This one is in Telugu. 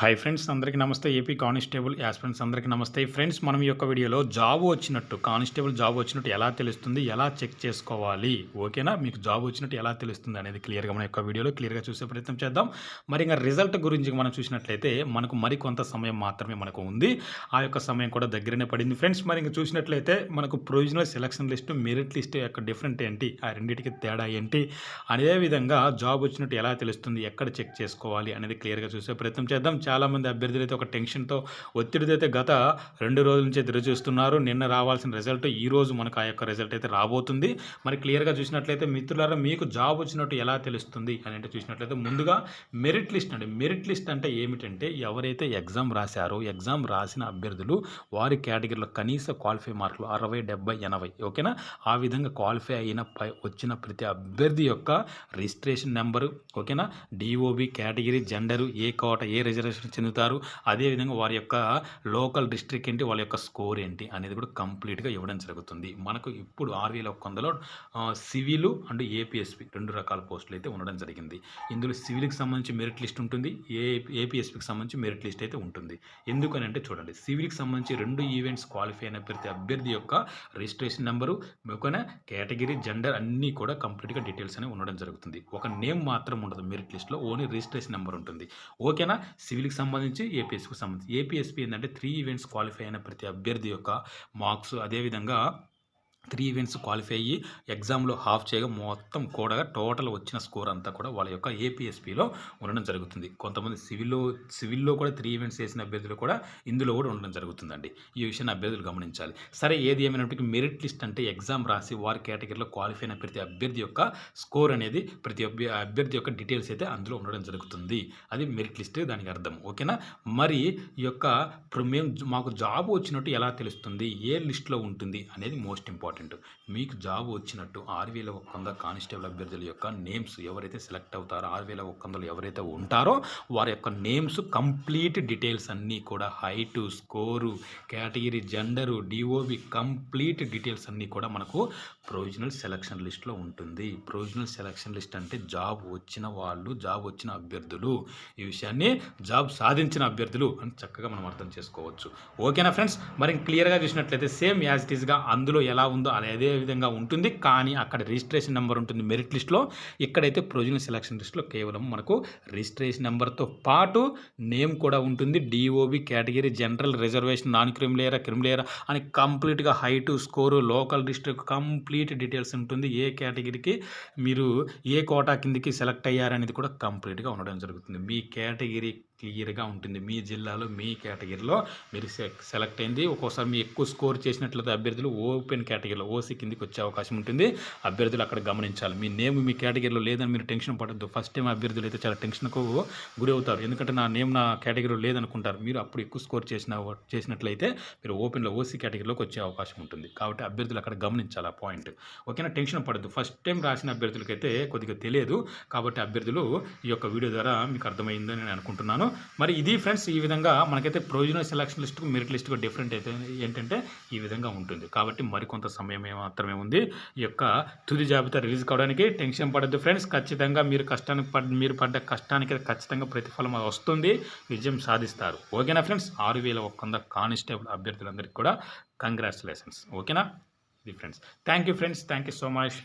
హాయ్ ఫ్రెండ్స్ అందరికీ నమస్తే. ఏపీ కానిస్టేబుల్ యాస్పిరెంట్స్ అందరికీ నమస్తే. ఫ్రెండ్స్ మనం ఈ యొక్క వీడియోలో జాబ్ వచ్చినట్టు కానిస్టేబుల్ జాబ్ వచ్చినట్టు ఎలా తెలుస్తుంది ఎలా చెక్ చేసుకోవాలి? ఓకేనా? మీకు జాబ్ వచ్చినట్టు ఎలా తెలుస్తుంది అనేది క్లియర్గా మన యొక్క వీడియోలో క్లియర్గా చూసే ప్రయత్నం చేద్దాం. మరి ఇంకా రిజల్ట్ గురించి మనం చూసినట్లయితే మనకు మరి కొంత సమయం మాత్రమే మనకు ఉంది. ఆ యొక్క సమయం కూడా దగ్గరనే పడింది. ఫ్రెండ్స్ మరి ఇంకా చూసినట్లయితే మనకు provisional selection list merit list యొక్క డిఫరెంట్ ఏంటి ఆ రెండింటికి తేడా ఏంటి అదే విధంగా జాబ్ వచ్చినట్టు ఎలా తెలుస్తుంది ఎక్కడ చెక్ చేసుకోవాలి అనేది క్లియర్గా చూసే ప్రయత్నం చేద్దాం. చాలామంది అభ్యర్థులు అయితే ఒక టెన్షన్తో ఒత్తిడితో అయితే గత రెండు రోజుల నుంచి ఎదురు చూస్తున్నారు. నిన్న రావాల్సిన రిజల్ట్ ఈ రోజు మనకు ఆ యొక్క రిజల్ట్ అయితే రాబోతుంది. మరి క్లియర్గా చూసినట్లయితే మిత్రులారా మీకు జాబ్ వచ్చినట్టు ఎలా తెలుస్తుంది అని అంటే చూసినట్లయితే ముందుగా మెరిట్ లిస్ట్ అండి. మెరిట్ లిస్ట్ అంటే ఏమిటంటే ఎవరైతే ఎగ్జామ్ రాశారో ఎగ్జామ్ రాసిన అభ్యర్థులు వారి కేటగిరీలో కనీస క్వాలిఫై మార్కులు అరవై డెబ్బై ఎనభై ఓకేనా? ఆ విధంగా క్వాలిఫై అయిన పై వచ్చిన ప్రతి అభ్యర్థి యొక్క రిజిస్ట్రేషన్ నెంబరు ఓకేనా? డిఓబి కేటగిరీ జెండరు ఏ కోట ఏ రిజర్వేషన్ చెందుతారు. అదేవిధంగా వారి యొక్క లోకల్ డిస్ట్రిక్ట్ ఏంటి? వాళ్ళ యొక్క స్కోర్ ఏంటి? అనేది కూడా కంప్లీట్గా ఇవ్వడం జరుగుతుంది. మనకు ఇప్పుడు ఆరు వేల ఒక్క సివిల్ అండ్ ఏపీఎస్పి రెండు రకాల పోస్టులు అయితే ఉండడం జరిగింది. ఇందులో సివిల్కి సంబంధించి మెరిట్ లిస్ట్ ఉంటుంది. ఏ ఏపీఎస్పికి సంబంధించి మెరిట్ లిస్ట్ అయితే ఉంటుంది. ఎందుకని అంటే చూడండి సివిల్కి సంబంధించి రెండు ఈవెంట్స్ క్వాలిఫై అయిన ప్రతి అభ్యర్థి యొక్క రిజిస్ట్రేషన్ నెంబరు ఒకనే కేటగిరీ జెండర్ అన్నీ కూడా కంప్లీట్గా డీటెయిల్స్ అనేవి ఉండడం జరుగుతుంది. ఒక నేమ్ మాత్రం ఉండదు మెరిట్ లిస్ట్లో ఓన్లీ రిజిస్ట్రేషన్ నెంబర్ ఉంటుంది. ఓకేనా? సివిల్కి సంబంధించి ఏపీఎస్కి సంబంధించి. ఏపీఎస్పీ ఏంటంటే త్రీ ఈవెంట్స్ క్వాలిఫై అయిన ప్రతి అభ్యర్థి యొక్క మార్క్స్ అదేవిధంగా త్రీ ఈవెంట్స్ క్వాలిఫై అయ్యి ఎగ్జామ్లో హాఫ్ చేయగా మొత్తం కూడా టోటల్ వచ్చిన స్కోర్ అంతా కూడా వాళ్ళ యొక్క ఏపీఎస్పీలో ఉండడం జరుగుతుంది. కొంతమంది సివిల్లో సివిల్లో కూడా త్రీ ఈవెంట్స్ వేసిన అభ్యర్థులు కూడా ఇందులో కూడా ఉండడం జరుగుతుందండి. ఈ విషయాన్ని అభ్యర్థులు గమనించాలి. సరే ఏది ఏమైనప్పటికీ మెరిట్ లిస్ట్ అంటే ఎగ్జామ్ రాసి వారి కేటగిరీలో క్వాలిఫై అయిన ప్రతి అభ్యర్థి యొక్క స్కోర్ అనేది ప్రతి అభ్య అభ్యర్థి యొక్క డీటెయిల్స్ అయితే అందులో ఉండడం జరుగుతుంది. అది మెరిట్ లిస్ట్ దానికి అర్థం. ఓకేనా? మరి ఈ యొక్క మేము మాకు జాబ్ వచ్చినట్టు ఎలా తెలుస్తుంది? ఏ లిస్ట్లో ఉంటుంది అనేది మోస్ట్ ఇంపార్టెంట్. మీకు జాబ్ వచ్చినట్టు ఆరు వేల ఒక వంద కానిస్టేబుల్ అభ్యర్థుల యొక్క నేమ్స్ ఎవరైతే సెలెక్ట్ అవుతారో ఆరు వేల ఒక వందలు ఎవరైతే ఉంటారో వారి యొక్క నేమ్స్ కంప్లీట్ డీటెయిల్స్ అన్నీ కూడా height score category gender DOB complete details అన్నీ కూడా మనకు ప్రొవిజనల్ సెలక్షన్ లిస్ట్లో ఉంటుంది. ప్రొవిజనల్ సెలక్షన్ లిస్ట్ అంటే జాబ్ వచ్చిన వాళ్ళు జాబ్ వచ్చిన అభ్యర్థులు. ఈ విషయాన్ని జాబ్ సాధించిన అభ్యర్థులు అని చక్కగా మనం అర్థం చేసుకోవచ్చు. ఓకేనా ఫ్రెండ్స్? మరి క్లియర్గా చూసినట్లయితే సేమ్ యాజ్ ఇట్ ఈస్గా అందులో ఎలా ఉంది అలా అదే విధంగా ఉంటుంది. కానీ అక్కడ రిజిస్ట్రేషన్ నెంబర్ ఉంటుంది మెరిట్ లిస్ట్లో ఇక్కడైతే ప్రొవిజనల్ సెలక్షన్ లిస్ట్లో కేవలం మనకు రిజిస్ట్రేషన్ నెంబర్తో పాటు నేమ్ కూడా ఉంటుంది. DOB category general reservation non క్రిమిలేయరా క్రిమిలేయరా అని కంప్లీట్గా height score local district complete details ఉంటుంది. ఏ కేటగిరీకి మీరు ఏ కోటా కిందికి సెలెక్ట్ అయ్యారనేది కూడా కంప్లీట్గా ఉండడం జరుగుతుంది. మీ కేటగిరీ క్లియర్గా ఉంటుంది. మీ జిల్లాలో మీ కేటగిరీలో మీరు సె- సెలెక్ట్ అయింది. ఒక్కోసారి మీ ఎక్కువ స్కోర్ చేసినట్లయితే అభ్యర్థులు ఓపెన్ కేటగిరీలో ఓసీ కిందికి వచ్చే అవకాశం ఉంటుంది. అభ్యర్థులు అక్కడ గమనించాలి. మీ నేమ్ మీ కేటగిరీలో లేదని మీరు టెన్షన్ పడద్దు. ఫస్ట్ టైం అభ్యర్థులు అయితే చాలా టెన్షన్కు గురి అవుతారు. ఎందుకంటే నా నేమ్ నా కేటగిరీలో లేదనుకుంటారు. మీరు అప్పుడు ఎక్కువ స్కోర్ చేసిన చేసినట్లయితే మీరు ఓపెన్లో ఓసీ కేటగిరీలోకి వచ్చే అవకాశం ఉంటుంది. కాబట్టి అభ్యర్థులు అక్కడ గమనించాలి ఆ పాయింట్. ఓకేనా? టెన్షన్ పడద్దు. ఫస్ట్ టైం రాసిన అభ్యర్థులకైతే కొద్దిగా తెలియదు. కాబట్టి అభ్యర్థులు ఈ యొక్క వీడియో ద్వారా మీకు అర్థమైందని నేను అనుకుంటున్నాను. మరి ఇది ఫ్రెండ్స్ ఈ విధంగా మనకైతే ప్రొవిజనల్ సెలక్షన్ లిస్ట్కు మెరిట్ లిస్ట్కు డిఫరెంట్ అయితే ఏంటంటే ఈ విధంగా ఉంటుంది. కాబట్టి మరికొంత సమయం మాత్రమే ఉంది. ఈ యొక్క తుది జాబితా రిలీజ్ కావడానికి టెన్షన్ పడద్దు ఫ్రెండ్స్. ఖచ్చితంగా మీరు కష్టానికి పడ్ మీరు పడ్డ కష్టానికి ఖచ్చితంగా ప్రతిఫలం వస్తుంది. విజయం సాధిస్తారు. ఓకేనా ఫ్రెండ్స్? ఆరు వేల ఒక్క వంద కానిస్టేబుల్ అభ్యర్థులందరికీ కూడా కంగ్రాచులేషన్స్ ఓకేనా? ఇది friends. Thank you friends thank you so much